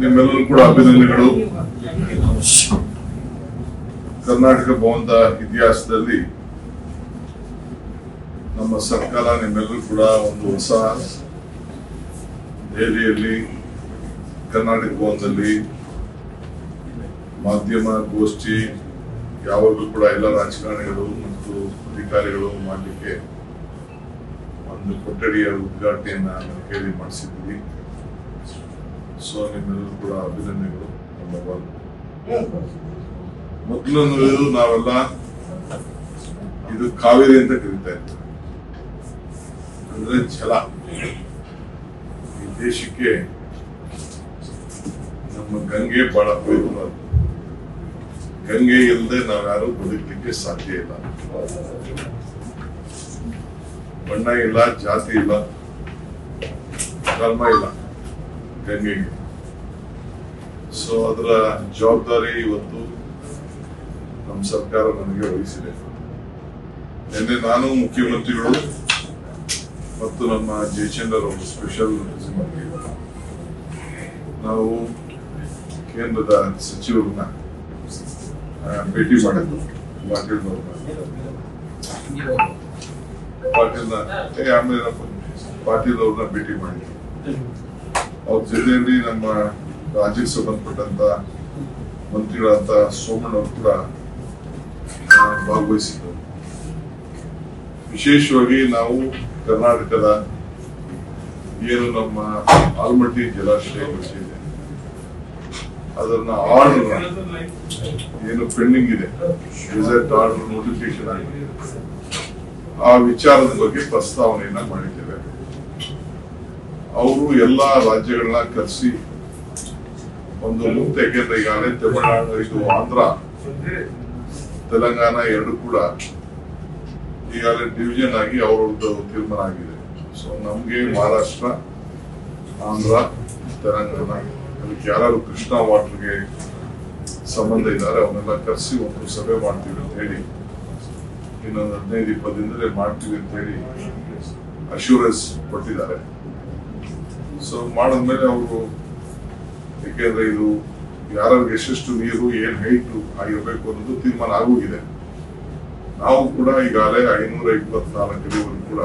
ನಿಮ್ಮೆಲ್ಲರೂ ಕೂಡ ಅಭಿನಂದನೆಗಳು. ಕರ್ನಾಟಕ ಭವನದ ಇತಿಹಾಸದಲ್ಲಿ ನಮ್ಮ ಸರ್ಕಾರ ನಿಮ್ಮೆಲ್ಲರೂ ಕೂಡ ಒಂದು ಹೊಸ ದೆಹಲಿಯಲ್ಲಿ, ಕರ್ನಾಟಕ ಭವನದಲ್ಲಿ ಮಾಧ್ಯಮ ಗೋಷ್ಠಿ, ಯಾವಾಗಲೂ ಕೂಡ ಎಲ್ಲ ರಾಜಕಾರಣಿಗಳು ಮತ್ತು ಅಧಿಕಾರಿಗಳು ಮಾಡಲಿಕ್ಕೆ ಒಂದು ಕೊಠಡಿಯ ಉದ್ಘಾಟನೆಯನ್ನು ಕೇಳಿ ಮಾಡಿಸಿದ್ವಿ ಸೊ ನಿಮ್ಮೆಲ್ಲರೂ ಕೂಡ ಅಭಿನಂದನೆಗಳು ನಾವೆಲ್ಲ ಇದು ಕಾವೇರಿ ಅಂತ ಕರೀತಾ ಇದ್ವಿ ಅಂದ್ರೆ ಜಲ ಈ ದೇಶಕ್ಕೆ ನಮ್ಮ ಗಂಗೆ ಬಹಳ ಪ್ರಯತ್ನ ಗಂಗೆ ಇಲ್ಲದೆ ನಾವ್ಯಾರು ಬದುಕಲಿಕ್ಕೆ ಸಾಧ್ಯ ಇಲ್ಲ. ಬಣ್ಣ ಇಲ್ಲ ಜಾತಿ ಇಲ್ಲ ಧರ್ಮ ಇಲ್ಲ. ಗಂಗೆಗೆ ಸೊ ಅದರ ಜವಾಬ್ದಾರಿ ಇವತ್ತು ನಮ್ಮ ಸರ್ಕಾರ ನನಗೆ ವಹಿಸಿದೆ. ನಿನ್ನೆ ನಾನು ಮುಖ್ಯಮಂತ್ರಿಗಳು ಮತ್ತು ನಮ್ಮ ಜಯಚಂದ್ರ ಸ್ಪೆಷಲ್ ನಾವು ಕೇಂದ್ರದ ಸಚಿವರನ್ನ ಭೇಟಿ ಮಾಡಿದ್ದು ಪಾಟೀಲ್ ಪಾಟೀಲ್ನ ಆಮೇಲೆ ಪಾಟೀಲ್ ಅವ್ರನ್ನ ಭೇಟಿ ಮಾಡಿದ್ದು. ಅವ್ರ ಜೊತೆಯಲ್ಲಿ ನಮ್ಮ ರಾಜ್ಯಕ್ಕೆ ಸಂಬಂಧಪಟ್ಟಂತ ಮಂತ್ರಿಗಳಾದ ಸೋಮಣ್ಣ ಅವರು ಕೂಡ ಭಾಗವಹಿಸಿದ್ದರು ವಿಶೇಷವಾಗಿ ನಾವು ಕರ್ನಾಟಕದ ಏನು ನಮ್ಮ ಆಲ್ಮಟ್ಟಿ ಜಲಾಶಯ ಇದೆ. ಅದನ್ನ ಆರ್ಡರ್ ಏನು ಪೆಂಡಿಂಗ್ ಇದೆ. ರಿಸಲ್ಟ್ ಆರ್ಡರ್ ನೋಟಿಫಿಕೇಶನ್ ಆಗಿದೆ. ಆ ವಿಚಾರದ ಬಗ್ಗೆ ಪ್ರಸ್ತಾವನೆಯನ್ನ ಮಾಡಿದ್ದೇವೆ. ಅವರು ಎಲ್ಲಾ ರಾಜ್ಯಗಳನ್ನ ಕರೆಸಿ ಒಂದು ಮುಕ್ತ ಯಾಕೆಂದ್ರೆ ಈಗಾಗಲೇ ತಮಿಳುನಾಡು ಇದು ಆಂಧ್ರ, ತೆಲಂಗಾಣ ಎರಡು ಕೂಡ ಈಗಾಗಲೇ ಡಿವಿಷನ್ ಆಗಿ ಅವರದ್ದು ತೀರ್ಮಾನ ಆಗಿದೆ. ಸೊ ನಮ್ಗೆ ಮಹಾರಾಷ್ಟ್ರ, ಆಂಧ್ರ, ತೆಲಂಗಾಣ, ಅದಕ್ಕೆ ಯಾರು ಕೃಷ್ಣಾ ವಾಟರ್ಗೆ ಸಂಬಂಧ ಇದ್ದಾರೆ, ಅವನ್ನೆಲ್ಲ ಕರೆಸಿ ಒಂದು ಸಭೆ ಮಾಡ್ತೀವಿ ಅಂತ ಹೇಳಿ, ಇನ್ನೊಂದು ಹದಿನೈದು, ಇಪ್ಪತ್ತು ದಿನದಲ್ಲಿ ಮಾಡ್ತೀವಿ ಅಂತ ಹೇಳಿ ಅಶ್ಯೂರೆನ್ಸ್ ಕೊಟ್ಟಿದ್ದಾರೆ. ಸೊ ಮಾಡಿದ್ಮೇಲೆ ಅವರು ಯಾಕೆಂದ್ರೆ ಇದು ಯಾರು ಎಷ್ಟೆಷ್ಟು ನೀರು, ಏನ್ ಹೈಟ್ ಆಗಿರ್ಬೇಕು ಅನ್ನೋದು ತೀರ್ಮಾನ ಆಗೋಗಿದೆ. ನಾವು ಕೂಡ ಈಗಾಗಲೇ ಐನೂರ ಇಪ್ಪತ್ನಾಲ್ಕು ಅಡಿವರೆಗೂ ಕೂಡ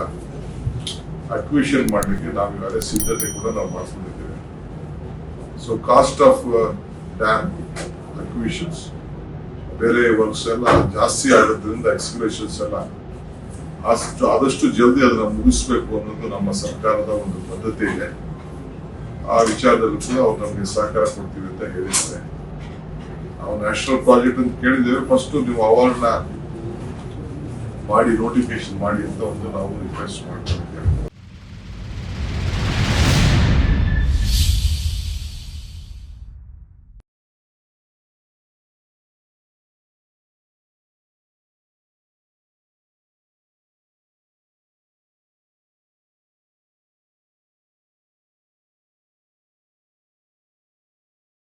ಅಕ್ವಿಷನ್ ಮಾಡಲಿಕ್ಕೆ ನಾವು ಈಗಾಗಲೇ ಸಿದ್ಧತೆ ಕೂಡ ನಾವು ಮಾಡಿಸ್ಕೊಂಡಿದ್ದೇವೆ. So cost of dam acquisitions ಬೇರೆ ವರ್ಕ್ಸ್ ಎಲ್ಲ ಜಾಸ್ತಿ ಆಗೋದ್ರಿಂದ ಎಕ್ಸ್ಕಲೇಷನ್ಸ್ ಎಲ್ಲ ಅಷ್ಟು ಆದಷ್ಟು ಜಲ್ದಿ ಅದನ್ನ ಮುಗಿಸ್ಬೇಕು ಅನ್ನೋದು ನಮ್ಮ ಸರ್ಕಾರದ ಒಂದು ಬದ್ಧತೆ ಇದೆ. ಆ ವಿಚಾರದಲ್ಲೂ ಕೂಡ ಅವ್ರು ನಮಗೆ ಸಹಕಾರ ಕೊಡ್ತೀವಿ ಅಂತ ಹೇಳಿದ್ದಾರೆ. ನಾವು ನ್ಯಾಷನಲ್ ಪ್ರಾಜೆಕ್ಟ್ ಅಂತ ಕೇಳಿದ್ದೇವೆ. ಫಸ್ಟ್ ನೀವು ಅವಾರ್ಡ್ನ ಮಾಡಿ ನೋಟಿಫಿಕೇಶನ್ ಮಾಡಿ ಅಂತ ಒಂದು ನಾವು ರಿಕ್ವೆಸ್ಟ್ ಮಾಡ್ಕೊಂಡಿದ್ದೇವೆ